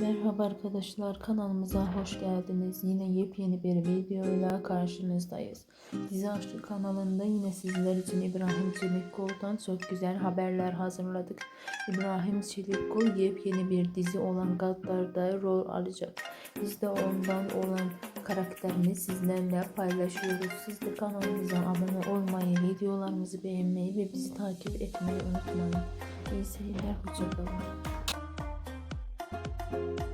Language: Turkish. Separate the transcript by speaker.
Speaker 1: Merhaba arkadaşlar kanalımıza hoş geldiniz. Yine yepyeni bir videoyla karşınızdayız. Dizi Aşkı kanalında yine sizler için İbrahim Çelikkol'dan çok güzel haberler hazırladık. İbrahim Çelikkol yepyeni bir dizi olan Gaddar'da rol alacak. Biz de ondan olan karakterini sizlerle paylaşıyoruz. Siz de kanalımıza abone olmayı, videolarımızı beğenmeyi ve bizi takip etmeyi unutmayın. İyi seyirler, hoşçakalın. Thank you.